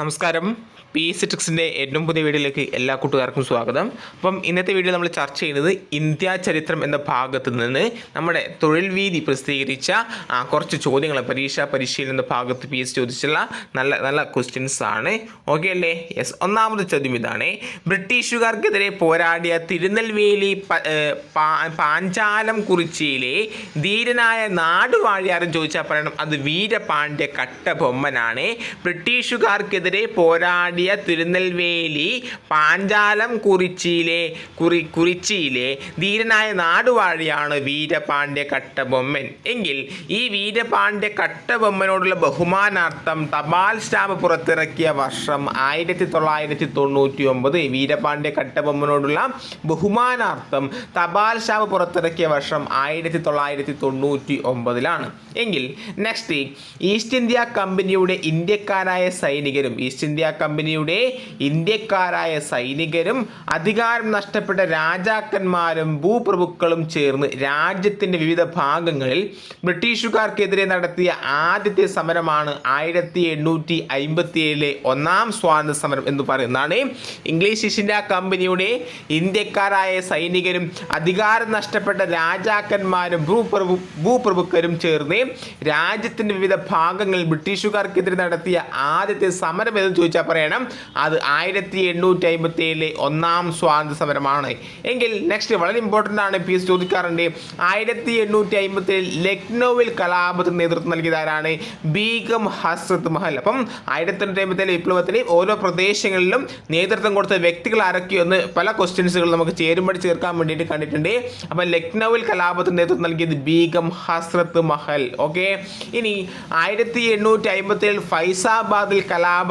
നമസ്കാരം. P S ഏറ്റവും പുതിയ വീഡിയോയിലേക്ക് എല്ലാ കൂട്ടുകാർക്കും സ്വാഗതം. അപ്പം ഇന്നത്തെ വീഡിയോ നമ്മൾ ചർച്ച ചെയ്യുന്നത് ഇന്ത്യ ചരിത്രം എന്ന ഭാഗത്ത് നിന്ന് നമ്മുടെ തൊഴിൽ വീതി പ്രസിദ്ധീകരിച്ച കുറച്ച് ചോദ്യങ്ങൾ പരീക്ഷാ പരിശീലന ഭാഗത്ത് പി എസ് ചോദിച്ചുള്ള നല്ല നല്ല ക്വസ്റ്റ്യൻസ് ആണ്. ഓക്കെ അല്ലേ? യെസ് ഒന്നാമത് ചോദ്യം ഇതാണ്. ബ്രിട്ടീഷുകാർക്കെതിരെ പോരാടിയ തിരുനെൽവേലി പാഞ്ചാലം കുറിച്ചിയിലെ ധീരനായ നാടുവാഴിയാരും ചോദിച്ചാൽ പറയണം അത് വീരപാണ്ഡ്യ കട്ടബൊമ്മനാണ്. ബ്രിട്ടീഷുകാർക്കെതിരെ പോരാടിയ തിരുനെൽവേലി പാഞ്ചാലം കുറിച്ചിയിലെ കുറി കുറിച്ചിയിലെ ധീരനായ നാടുവാഴിയാണ് വീരപാണ്ഡ്യ കട്ടബൊമ്മൻ. എങ്കിൽ ഈ വീരപാണ്ഡ്യ കട്ടബൊമ്മനോടുള്ള ബഹുമാനാർത്ഥം തപാൽ സ്റ്റാമ്പ് പുറത്തിറക്കിയ വർഷം ആയിരത്തി തൊള്ളായിരത്തി തൊണ്ണൂറ്റി ഒമ്പത് വീരപാണ്ഡ്യ കട്ടബൊമ്മനോടുള്ള ബഹുമാനാർത്ഥം തപാൽ സ്റ്റാമ്പ് പുറത്തിറക്കിയ വർഷം ആയിരത്തി തൊള്ളായിരത്തി തൊണ്ണൂറ്റി ഒമ്പതിലാണ് എങ്കിൽ നെക്സ്റ്റ് ഈസ്റ്റ് ഇന്ത്യ കമ്പനിയുടെ ഇന്ത്യക്കാരായ സൈനികരും ഈസ്റ്റ് ഇന്ത്യ കമ്പനിയുടെ ഇന്ത്യക്കാരായ സൈനികരും അധികാരം നഷ്ടപ്പെട്ട രാജാക്കന്മാരും ഭൂപ്രഭുക്കളും ചേർന്ന് രാജ്യത്തിന്റെ വിവിധ ഭാഗങ്ങളിൽ ബ്രിട്ടീഷുകാർക്കെതിരെ നടത്തിയ ആദ്യത്തെ സമരമാണ് ആയിരത്തി എണ്ണൂറ്റി അമ്പത്തി ഏഴിലെ ഒന്നാം സ്വാതന്ത്ര്യ സമരം എന്ന് പറയുന്നതാണ്. ഇംഗ്ലീഷ് ഈസ്റ്റ് ഇന്ത്യ കമ്പനിയുടെ ഇന്ത്യക്കാരായ സൈനികരും അധികാരം നഷ്ടപ്പെട്ട രാജാക്കന്മാരും ഭൂപ്രഭു ഭൂപ്രഭുക്കരും ചേർന്ന് രാജ്യത്തിന്റെ വിവിധ ഭാഗങ്ങളിൽ ബ്രിട്ടീഷുകാർക്കെതിരെ നടത്തിയ ആദ്യത്തെ സമരം എന്ന് ചോദിച്ചാൽ പറയണം. അത് ആയിരത്തി എണ്ണൂറ്റി അമ്പത്തി ഏഴിലെ ഒന്നാം സ്വാതന്ത്ര്യ സമരമാണ്. എങ്കിൽ നെക്സ്റ്റ് വളരെ ഇമ്പോർട്ടന്റ് ആണ് പി എസ് ചോദിക്കാറുണ്ട് ആയിരത്തി എണ്ണൂറ്റി അമ്പത്തി ഏഴിൽ ലക്നൌവിൽ കലാപത്തിന് നേതൃത്വം നൽകിയതാരാണ് ബീഗം ഹസ്രത്ത് മഹൽ. അപ്പം ആയിരത്തി എണ്ണൂറ്റി അമ്പത്തി ഏഴ് വിപ്ലവത്തിന് ഓരോ പ്രദേശങ്ങളിലും നേതൃത്വം കൊടുത്ത വ്യക്തികൾ ആരൊക്കെയെന്ന് പല ക്വസ്റ്റ്യൻസുകൾ നമുക്ക് ചേരുമ്പോൾ ചേർക്കാൻ വേണ്ടിയിട്ട് കണ്ടിട്ടുണ്ട്. അപ്പം ലക്നൌവിൽ കലാപത്തിന് നേതൃത്വം നൽകിയത് ബീഗം ഹസ്രത്ത് മഹൽ. ഓക്കെ? ഇനി ആയിരത്തി എണ്ണൂറ്റി അമ്പത്തി ഏഴിൽ ഫൈസാബാദിൽ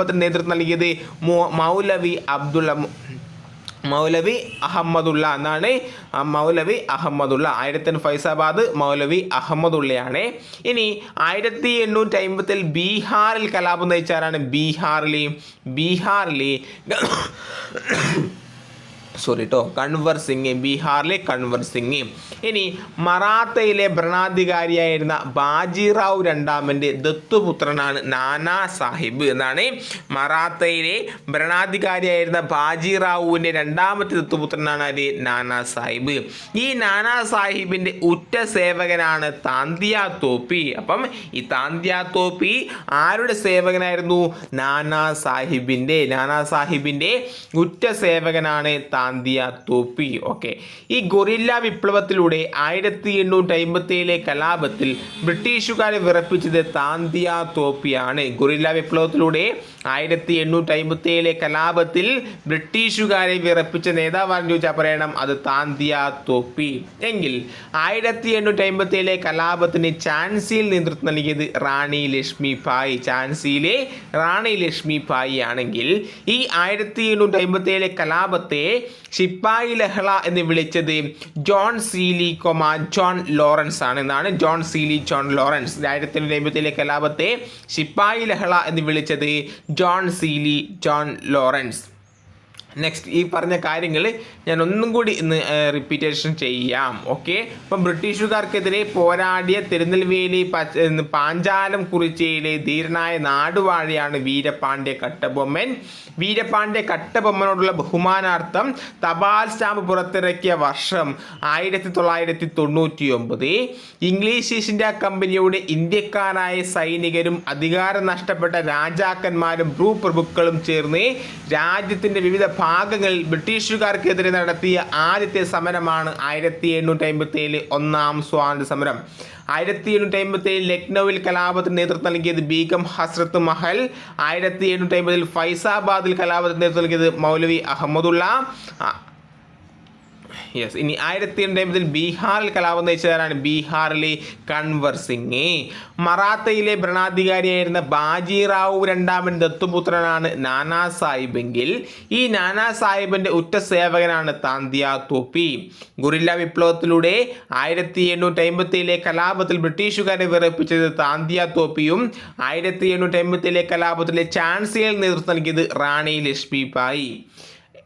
കലാപത്തിന് നേതൃത്വം നൽകിയത് മൗലവി അബ്ദുള്ള മൗലവി അഹമ്മദുള്ള എന്നാണ്. മൗലവി അഹമ്മദുള്ള. ആയിരത്തി ഫൈസാബാദ് മൗലവി അഹമ്മദുള്ളയാണ്. ഇനി ആയിരത്തി എണ്ണൂറ്റി അമ്പത്തിൽ ബീഹാറിൽ കലാപം നയിച്ചാരാണ് ബീഹാറിലെ ബീഹാറിൽ സോറി കേട്ടോ കൺവർ സിംഗ് ബീഹാറിലെ കൺവർ സിംഗ് ഇനി മറാത്തയിലെ ഭരണാധികാരിയായിരുന്ന ബാജിറാവു രണ്ടാമന്റെ ദത്തുപുത്രനാണ് നാനാ സാഹിബ് എന്നാണ് മറാത്തയിലെ ഭരണാധികാരിയായിരുന്ന ബാജിറാവുവിന്റെ രണ്ടാമത്തെ ദത്തുപുത്രനാണ് ആര്? നാനാ സാഹിബ്. ഈ നാനാ സാഹിബിന്റെ ഉറ്റ സേവകനാണ് താന്തിയ തോപ്പി. അപ്പം ഈ താന്തിയ തോപ്പി ആരുടെ സേവകനായിരുന്നു? നാനാ സാഹിബിന്റെ നാനാ സാഹിബിന്റെ ഉറ്റ സേവകനാണ് താന്തിയ തോപ്പി. ഓക്കെ. ഈ ഗൊറില്ല വിപ്ലവത്തിലൂടെ ആയിരത്തി എണ്ണൂറ്റി അമ്പത്തി ഏഴിലെ കലാപത്തിൽ ബ്രിട്ടീഷുകാരെ വിറപ്പിച്ചത് താന്തിയ തോപ്പിയാണ്. ഗൊറില്ല വിപ്ലവത്തിലൂടെ ആയിരത്തി എണ്ണൂറ്റി അമ്പത്തി ഏഴിലെ കലാപത്തിൽ ബ്രിട്ടീഷുകാരെ വിറപ്പിച്ച നേതാവാണെന്ന് ചോദിച്ചാൽ പറയണം? അത് താന്തിയ തോപ്പി. എങ്കിൽ ആയിരത്തി എണ്ണൂറ്റി അമ്പത്തി ഏഴിലെ കലാപത്തിന് ഝാൻസിയിൽ നേതൃത്വം നൽകിയത് റാണി ലക്ഷ്മി ഭായ്. ഝാൻസിയിലെ റാണി ലക്ഷ്മി ഭായ് ആണെങ്കിൽ ഈ ആയിരത്തി എണ്ണൂറ്റി അമ്പത്തി ഏഴിലെ കലാപത്തെ ശിപ്പായി ലഹള എന്ന് വിളിച്ചത് ജോൺ സീലി കൊമ ജോൺ ലോറൻസ് ആണ് എന്നാണ്. John Seeley John Lawrence. ആയിരത്തി അമ്പത്തി കലാപത്തെ ശിപ്പായി ലഹള എന്ന് വിളിച്ചത് John Seeley John Lawrence. Next ഈ പറഞ്ഞ കാര്യങ്ങൾ ഞാൻ ഒന്നും കൂടി ഇന്ന് റിപ്പീറ്റേഷൻ ചെയ്യാം. ഓക്കെ അപ്പം ബ്രിട്ടീഷുകാർക്കെതിരെ പോരാടിയ തിരുനെൽവേലി പാഞ്ചാലം കുറിച്ചിയിലെ ധീരനായ നാടുവാഴിയാണ് വീരപാണ്ഡ്യ കട്ടബൊമ്മൻ. വീരപാണ്ഡ്യ കട്ടബൊമ്മനോടുള്ള ബഹുമാനാർത്ഥം തപാൽ സ്റ്റാമ്പ് പുറത്തിറക്കിയ വർഷം ആയിരത്തി തൊള്ളായിരത്തി തൊണ്ണൂറ്റി ഒമ്പത് ഇംഗ്ലീഷ് ഈസ്റ്റ് ഇന്ത്യ കമ്പനിയുടെ ഇന്ത്യക്കാരായ സൈനികരും അധികാരം നഷ്ടപ്പെട്ട രാജാക്കന്മാരും ഭൂപ്രഭുക്കളും ചേർന്ന് രാജ്യത്തിന്റെ വിവിധ ഭാഗങ്ങളിൽ ബ്രിട്ടീഷുകാർക്കെതിരെ നടത്തിയ ആദ്യത്തെ സമരമാണ് ആയിരത്തി എണ്ണൂറ്റി അമ്പത്തി ഏഴിലെ ഒന്നാം സ്വാതന്ത്ര്യ സമരം. ആയിരത്തി എണ്ണൂറ്റി അമ്പത്തി ഏഴിൽ ലക്നൌവിൽ കലാപത്തിന് നേതൃത്വം നൽകിയത് ബീഗം ഹസ്രത്ത് മഹൽ. ആയിരത്തി എണ്ണൂറ്റി അമ്പതിൽ ഫൈസാബാദിൽ കലാപത്തിന് നേതൃത്വം നൽകിയത് മൗലവി അഹമ്മദുള്ള. യെസ് ഇനി ആയിരത്തി എൺപതിൽ ബീഹാറിൽ കലാപം നയിച്ചതാരാണ് ബീഹാറിലെ കൺവർ സിംഗ്. മറാത്തയിലെ ഭരണാധികാരിയായിരുന്ന ബാജിറാവു രണ്ടാമൻ ദത്തുപുത്രനാണ് നാനാ സാഹിബെങ്കിൽ. ഈ നാനാ സാഹിബിന്റെ ഉറ്റ സേവകനാണ് താന്തിയ തോപ്പി. ഗുറില്ല വിപ്ലവത്തിലൂടെ ആയിരത്തി എണ്ണൂറ്റി അമ്പത്തിയിലെ കലാപത്തിൽ ബ്രിട്ടീഷുകാരെ വിറപ്പിച്ചത് താന്തിയ തോപ്പിയും ആയിരത്തി എണ്ണൂറ്റി അമ്പത്തിയിലെ കലാപത്തിലെ ചാൻസിലർ നേതൃത്വം നൽകിയത് റാണി ലക്ഷ്മി ബായി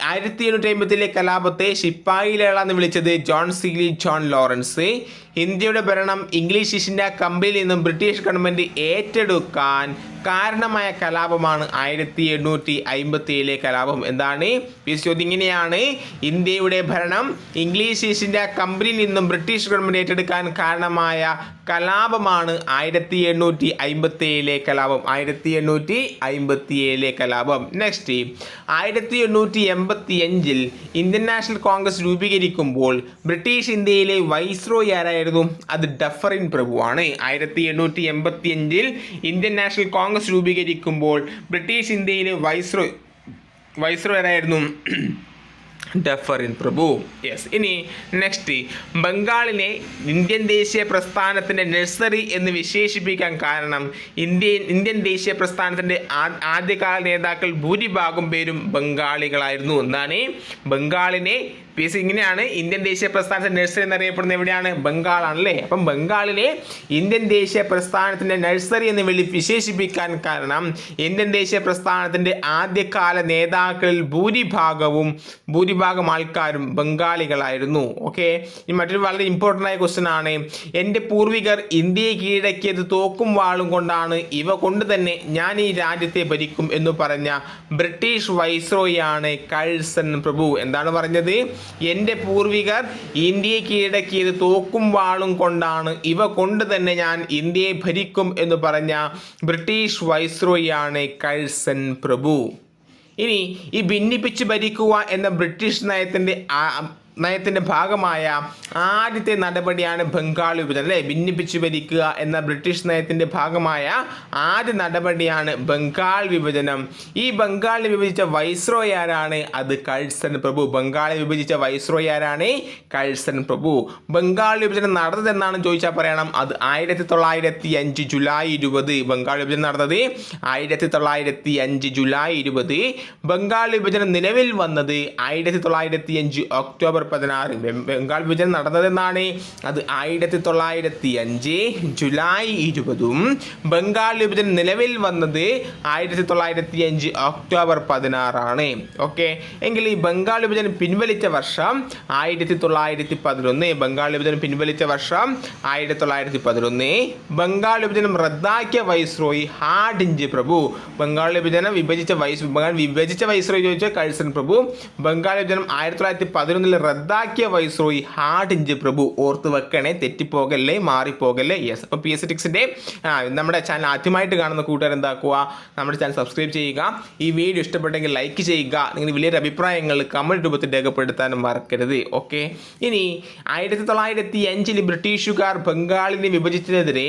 ആയിരത്തി എണ്ണൂറ്റി അമ്പത്തിലെ കലാപത്തെ ശിപ്പായി ലേള എന്ന് വിളിച്ചത് ജോൺ സീലി ജോൺ ലോറൻസ്. ഇന്ത്യയുടെ ഭരണം ഇംഗ്ലീഷ് ഈസ്റ്റ് ഇന്ത്യ കമ്പനിയിൽ നിന്നും ബ്രിട്ടീഷ് ഗവൺമെന്റ് ഏറ്റെടുക്കാൻ കാരണമായ കലാപമാണ് ആയിരത്തി എണ്ണൂറ്റി അമ്പത്തി ഏഴിലെ കലാപം. എന്താണ്? ചോദ്യം ഇങ്ങനെയാണ്. ഇന്ത്യയുടെ ഭരണം ഇംഗ്ലീഷ് ഈസ്റ്റ് ഇന്ത്യ കമ്പനിയിൽ നിന്നും ബ്രിട്ടീഷ് ഗവൺമെന്റ് ഏറ്റെടുക്കാൻ കാരണമായ കലാപമാണ് ആയിരത്തി എണ്ണൂറ്റി അമ്പത്തി ഏഴിലെ കലാപം. ആയിരത്തി എണ്ണൂറ്റി അമ്പത്തി ഏഴിലെ കലാപം. നെക്സ്റ്റ് ആയിരത്തി എണ്ണൂറ്റി എൺപത്തി അഞ്ചിൽ ഇന്ത്യൻ നാഷണൽ കോൺഗ്രസ് രൂപീകരിക്കുമ്പോൾ ബ്രിട്ടീഷ് ഇന്ത്യയിലെ വൈസ്രോയി ആരായിരുന്നു അത് ഡഫറിൻ പ്രഭുവാണ്. ആയിരത്തി എണ്ണൂറ്റി എൺപത്തി അഞ്ചിൽ ഇന്ത്യൻ നാഷണൽ കോൺഗ്രസ് രൂപീകരിക്കുമ്പോൾ ബ്രിട്ടീഷ് ഇന്ത്യയിലെ വൈസ്രോ വൈസ്രോ ആരായിരുന്നു? ഡഫറിൻ പ്രഭു. യെസ് ഇനി നെക്സ്റ്റ് ബംഗാളിനെ ഇന്ത്യൻ ദേശീയ പ്രസ്ഥാനത്തിന്റെ നഴ്സറി എന്ന് വിശേഷിപ്പിക്കാൻ കാരണം ഇന്ത്യൻ ഇന്ത്യൻ ദേശീയ പ്രസ്ഥാനത്തിന്റെ ആദ്യകാല നേതാക്കൾ ഭൂരിഭാഗം പേരും ബംഗാളികളായിരുന്നു. എന്നാണ് ബംഗാളിനെ പി എസ് ഇങ്ങനെയാണ്. ഇന്ത്യൻ ദേശീയ പ്രസ്ഥാനത്തിന്റെ നഴ്സറി എന്നറിയപ്പെടുന്നത് എവിടെയാണ്? ബംഗാളാണ് അല്ലേ അപ്പം ബംഗാളിലെ ഇന്ത്യൻ ദേശീയ പ്രസ്ഥാനത്തിന്റെ നഴ്സറി എന്ന് വിളി വിശേഷിപ്പിക്കാൻ കാരണം ഇന്ത്യൻ ദേശീയ പ്രസ്ഥാനത്തിന്റെ ആദ്യകാല നേതാക്കളിൽ ഭൂരിഭാഗവും ഭൂരിഭാഗം ആൾക്കാരും ബംഗാളികളായിരുന്നു. ഓക്കെ ഇനി മറ്റൊരു വളരെ ഇമ്പോർട്ടന്റ് ആയ ക്വസ്റ്റൻ ആണ്. എന്റെ പൂർവികർ ഇന്ത്യയെ കീഴടക്കിയത് തോക്കും വാളും കൊണ്ടാണ്. ഇവ കൊണ്ട് തന്നെ ഞാൻ ഈ രാജ്യത്തെ ഭരിക്കും എന്ന് പറഞ്ഞ ബ്രിട്ടീഷ് വൈസ്രോയാണ് കഴ്സൺ പ്രഭു. എന്താണ് പറഞ്ഞത്? എന്റെ പൂർവികർ ഇന്ത്യയെ കീഴടക്കിയത് തോക്കും വാളും കൊണ്ടാണ്. ഇവ കൊണ്ട് തന്നെ ഞാൻ ഇന്ത്യയെ ഭരിക്കും എന്ന് പറഞ്ഞ ബ്രിട്ടീഷ് വൈസ്രോയാണ് കഴ്സൻ പ്രഭു. ഇനി ഈ ഭിന്നിപ്പിച്ച് ഭരിക്കുക എന്ന ബ്രിട്ടീഷ് നയത്തിന്റെ നയത്തിന്റെ ഭാഗമായ ആദ്യത്തെ നടപടിയാണ് ബംഗാൾ വിഭജനം അല്ലേ? ഭിന്നിപ്പിച്ച് ഭരിക്കുക എന്ന ബ്രിട്ടീഷ് നയത്തിന്റെ ഭാഗമായ ആദ്യ നടപടിയാണ് ബംഗാൾ വിഭജനം. ഈ ബംഗാളിനെ വിഭജിച്ച വൈസ്രോയ് ആരാണ്? അത് കഴ്സൺ പ്രഭു. ബംഗാളെ വിഭജിച്ച വൈസ്രോയ് ആരാണ്? കഴ്സൺ പ്രഭു. ബംഗാൾ വിഭജനം നടന്നതെന്നാണ് ചോദിച്ചാൽ പറയണം. അത് ആയിരത്തി തൊള്ളായിരത്തി അഞ്ച് ജൂലൈ ഇരുപത്. ബംഗാൾ വിഭജനം നടന്നത് ആയിരത്തി തൊള്ളായിരത്തി അഞ്ച് ജൂലൈ ഇരുപത്. ബംഗാൾ വിഭജനം നിലവിൽ വന്നത് ആയിരത്തി തൊള്ളായിരത്തി അഞ്ച് ഒക്ടോബർ പതിനാറ്. ബംഗാൾ വിഭജനം നടന്നതെന്നാണ്. അത് ആയിരത്തി തൊള്ളായിരത്തി അഞ്ച് ജൂലൈ ഇരുപതും ബംഗാൾ വിഭജനം നിലവിൽ വന്നത് ആയിരത്തി തൊള്ളായിരത്തി അഞ്ച് ഒക്ടോബർ പതിനാറാണ്. ഓക്കെ? എങ്കിൽ ഈ ബംഗാൾ വിഭജനം പിൻവലിച്ച വർഷം ആയിരത്തി തൊള്ളായിരത്തി പതിനൊന്ന് ബംഗാൾ വിഭജനം പിൻവലിച്ച വർഷം ആയിരത്തി തൊള്ളായിരത്തി പതിനൊന്ന് ബംഗാൾ വിഭജനം റദ്ദാക്കിയ വൈസ്രോയി ഹാഡിഞ്ച് പ്രഭു. ബംഗാൾ വിഭജനം വിഭജിച്ച വൈസ് ബംഗാൾ വിഭജിച്ച വൈസ്രോയി ചോദിച്ച കഴ്സൺ പ്രഭു. ബംഗാൾ വിഭജനം ആയിരത്തി തൊള്ളായിരത്തി പതിനൊന്നിൽ റദ്ദാക്കിയ വൈസ്രോയി ഹാർഡ് ഇഞ്ച് പ്രഭു ഓർത്ത് വെക്കണേ തെറ്റിപ്പോകല്ലേ മാറിപ്പോകല്ലേ? യെസ് അപ്പോൾ പി എസ് ടിക്സിന്റെ നമ്മുടെ ചാനൽ ആദ്യമായിട്ട് കാണുന്ന കൂട്ടുകാർ എന്താക്കുക? നമ്മുടെ ചാനൽ സബ്സ്ക്രൈബ് ചെയ്യുക. ഈ വീഡിയോ ഇഷ്ടപ്പെട്ടെങ്കിൽ ലൈക്ക് ചെയ്യുക. നിങ്ങളുടെ വലിയൊരു അഭിപ്രായങ്ങൾ കമന്റ് രൂപത്തിൽ രേഖപ്പെടുത്താനും മറക്കരുത്. ഓക്കെ ഇനി ആയിരത്തി തൊള്ളായിരത്തി അഞ്ചിൽ ബ്രിട്ടീഷുകാർ ബംഗാളിനെ വിഭജിച്ചതിനെതിരെ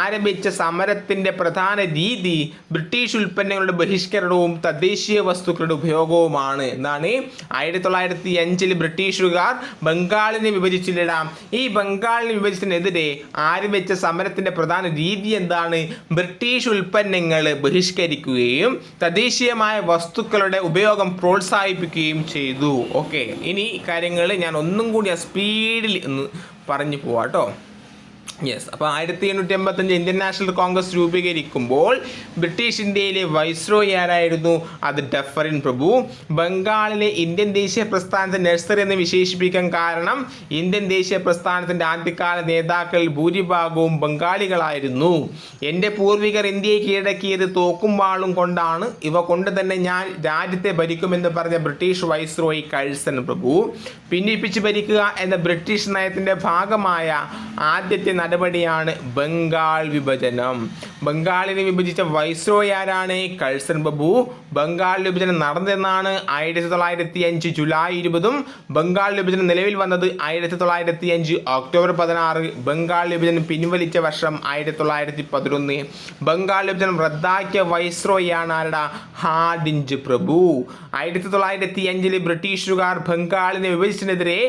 ആരംഭിച്ച സമരത്തിന്റെ പ്രധാന രീതി ബ്രിട്ടീഷ് ഉൽപ്പന്നങ്ങളുടെ ബഹിഷ്കരണവും തദ്ദേശീയ വസ്തുക്കളുടെ ഉപയോഗവുമാണ്. എന്നാണ് ആയിരത്തി തൊള്ളായിരത്തി അഞ്ചിൽ ബ്രിട്ടീഷുകാർ ബംഗാളിനെ വിഭജിച്ചില്ലടാം. ഈ ബംഗാളിനെ വിഭജിച്ചതിനെതിരെ ആരംഭിച്ച സമരത്തിന്റെ പ്രധാന രീതി എന്താണ്? ബ്രിട്ടീഷ് ഉൽപ്പന്നങ്ങൾ ബഹിഷ്കരിക്കുകയും തദ്ദേശീയമായ വസ്തുക്കളുടെ ഉപയോഗം പ്രോത്സാഹിപ്പിക്കുകയും ചെയ്തു. ഓക്കെ ഇനി കാര്യങ്ങൾ ഞാൻ ഒന്നും കൂടി ആ സ്പീഡിൽ ഒന്ന് പറഞ്ഞു പോവാട്ടോ. യെസ് അപ്പോൾ ആയിരത്തി എണ്ണൂറ്റി എൺപത്തഞ്ച് ഇന്ത്യൻ നാഷണൽ കോൺഗ്രസ് രൂപീകരിക്കുമ്പോൾ ബ്രിട്ടീഷ് ഇന്ത്യയിലെ വൈസ്രോയി ആരായിരുന്നു? അത് ഡഫറിൻ പ്രഭു. ബംഗാളിലെ ഇന്ത്യൻ ദേശീയ പ്രസ്ഥാനത്തെ നഴ്സറി എന്ന് വിശേഷിപ്പിക്കാൻ കാരണം ഇന്ത്യൻ ദേശീയ പ്രസ്ഥാനത്തിന്റെ ആദ്യകാല നേതാക്കളിൽ ഭൂരിഭാഗവും ബംഗാളികളായിരുന്നു. എന്റെ പൂർവികർ ഇന്ത്യയെ കീഴടക്കിയത് തോക്കും വാളും കൊണ്ടാണ്. ഇവ കൊണ്ട് തന്നെ ഞാൻ രാജ്യത്തെ ഭരിക്കുമെന്ന് പറഞ്ഞ ബ്രിട്ടീഷ് വൈസ്രോയി കഴ്സൻ പ്രഭു. പിന്നിപ്പിച്ച് ഭരിക്കുക എന്ന ബ്രിട്ടീഷ് നയത്തിന്റെ ഭാഗമായ ആദ്യത്തെ നടപടിയാണ് ബംഗാൾ വിഭജനം. ബംഗാളിനെ വിഭജിച്ച വൈസ്രോയ് ആരാണ്? കഴ്സൺ ബബു. ബംഗാൾ വിഭജനം നടന്നതെന്നാണ് ആയിരത്തി തൊള്ളായിരത്തി അഞ്ച് ജൂലൈ ഇരുപതും. ബംഗാൾ വിഭജനം നിലവിൽ വന്നത് ആയിരത്തി തൊള്ളായിരത്തി അഞ്ച് ഒക്ടോബർ പതിനാറ്. ബംഗാൾ വിഭജനം പിൻവലിച്ച വർഷം ആയിരത്തി തൊള്ളായിരത്തി പതിനൊന്ന് ബംഗാൾ വിഭജനം റദ്ദാക്കിയ വൈസ്രോയാണ് ആരുടെ? ഹാഡിഞ്ച് പ്രഭു. ആയിരത്തി തൊള്ളായിരത്തി അഞ്ചിൽ ബ്രിട്ടീഷുകാർ ബംഗാളിനെ വിഭജിച്ചതിനെതിരെ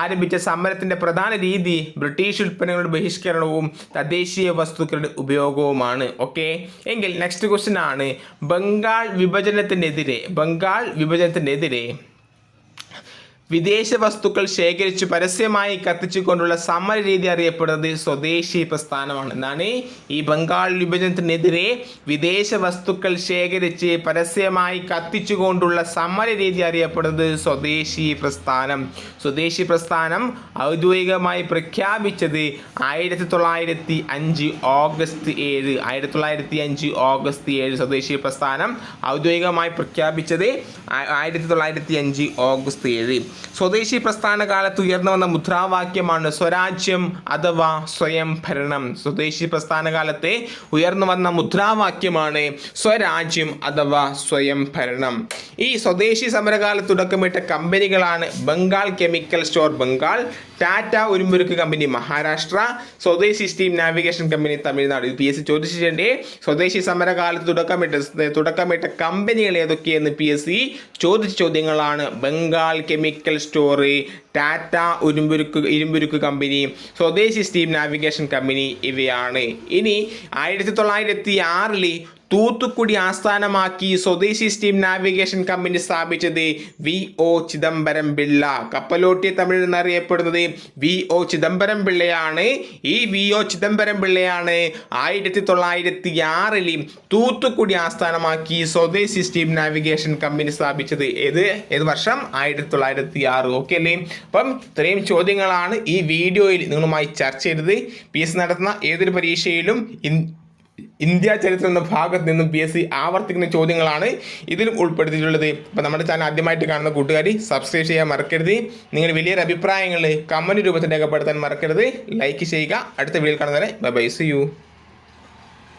ആരംഭിച്ച സമരത്തിന്റെ പ്രധാന രീതി ബ്രിട്ടീഷ് ഉൽപ്പന്നങ്ങളുടെ ബഹിഷ്കരണവും തദ്ദേശീയ വസ്തുക്കളുടെ ഉപയോഗവുമാണ്. ഓക്കെ എങ്കിൽ നെക്സ്റ്റ് ക്വസ്റ്റ്യൻ ആണ്. ബംഗാൾ വിഭജനത്തിനെതിരെ ബംഗാൾ വിഭജനത്തിനെതിരെ വിദേശ വസ്തുക്കൾ ശേഖരിച്ച് പരസ്യമായി കത്തിച്ചുകൊണ്ടുള്ള സമര രീതി അറിയപ്പെടുന്നത് സ്വദേശി പ്രസ്ഥാനമാണ്. എന്നാണ് ഈ ബംഗാൾ വിഭജനത്തിനെതിരെ വിദേശ വസ്തുക്കൾ ശേഖരിച്ച് പരസ്യമായി കത്തിച്ചുകൊണ്ടുള്ള സമര രീതി അറിയപ്പെടുന്നത് സ്വദേശി പ്രസ്ഥാനം. സ്വദേശി പ്രസ്ഥാനം ഔദ്യോഗികമായി പ്രഖ്യാപിച്ചത് ആയിരത്തി തൊള്ളായിരത്തി അഞ്ച് ഓഗസ്റ്റ് ഏഴ്. ആയിരത്തി തൊള്ളായിരത്തി അഞ്ച് ഓഗസ്റ്റ് ഏഴ് സ്വദേശി പ്രസ്ഥാനം ഔദ്യോഗികമായി പ്രഖ്യാപിച്ചത് ആയിരത്തി തൊള്ളായിരത്തി അഞ്ച് ഓഗസ്റ്റ് ഏഴ്. സ്വദേശി പ്രസ്ഥാന കാലത്ത് ഉയർന്നു വന്ന മുദ്രാവാക്യമാണ് സ്വരാജ്യം അഥവാ സ്വയം ഭരണം. സ്വദേശി പ്രസ്ഥാന കാലത്തെ ഉയർന്നു വന്ന മുദ്രാവാക്യമാണ് സ്വരാജ്യം അഥവാ സ്വയം ഭരണം. ഈ സ്വദേശി സമരകാലത്ത് തുടക്കമിട്ട കമ്പനികളാണ് Bengal chemical store Bengal Tata ഉരുമ്പുരുക്ക് company Maharashtra Swadeshi steam navigation company Tamil Nadu. P S C ചോദിച്ചിട്ടുണ്ട്. സ്വദേശി സമരകാലത്ത് തുടക്കമിട്ട തുടക്കമിട്ട കമ്പനികൾ ഏതൊക്കെയെന്ന് പി എസ് സി ചോദിച്ച ചോദ്യങ്ങളാണ് ബംഗാൾ കെമിക്കൽ സ്റ്റോർ ടാറ്റ ഉരുമ്പുരുക്ക് ഇരുമ്പുരുക്ക് company Swadeshi steam navigation company ഇവയാണ്. ഇനി ആയിരത്തി തൊള്ളായിരത്തി ആറിൽ തൂത്തുക്കുടി ആസ്ഥാനമാക്കി സ്വദേശി സ്റ്റീം നാവിഗേഷൻ കമ്പനി സ്ഥാപിച്ചത് വി ഒ ചിദംബരം പിള്ള. കപ്പലോട്ടിയ തമിഴ് എന്നറിയപ്പെടുന്നത് വി ഒ ചിദംബരം പിള്ളയാണ്. ഈ വി ഒ ചിദംബരം പിള്ളയാണ് ആയിരത്തി തൊള്ളായിരത്തി ആറിൽ തൂത്തുക്കുടി ആസ്ഥാനമാക്കി സ്വദേശി സ്റ്റീം നാവിഗേഷൻ കമ്പനി സ്ഥാപിച്ചത്. ഏത്? ഏത് വർഷം? ആയിരത്തി തൊള്ളായിരത്തി ആറ് ഓക്കെ അല്ലേ? അപ്പം ഇത്രയും ചോദ്യങ്ങളാണ് ഈ വീഡിയോയിൽ നിങ്ങളുമായി ചർച്ച ചെയ്തത്. പി എസ് നടത്തുന്ന ഏതൊരു പരീക്ഷയിലും ഇന്ത്യ ചരിത്രം എന്ന ഭാഗത്ത് നിന്നും പി എസ് സി ആവർത്തിക്കുന്ന ചോദ്യങ്ങളാണ് ഇതിലും ഉൾപ്പെടുത്തിയിട്ടുള്ളത്. അപ്പോൾ നമ്മുടെ ചാനൽ ആദ്യമായിട്ട് കാണുന്ന കൂട്ടുകാരി സബ്സ്ക്രൈബ് ചെയ്യാൻ മറക്കരുത്. നിങ്ങൾ വലിയൊരു അഭിപ്രായങ്ങൾ കമന്റ് രൂപത്തിൽ രേഖപ്പെടുത്താൻ മറക്കരുത്. ലൈക്ക് ചെയ്യുക. അടുത്ത വീഡിയോയിൽ കാണുന്നവരെ ബൈ ബൈ സി യു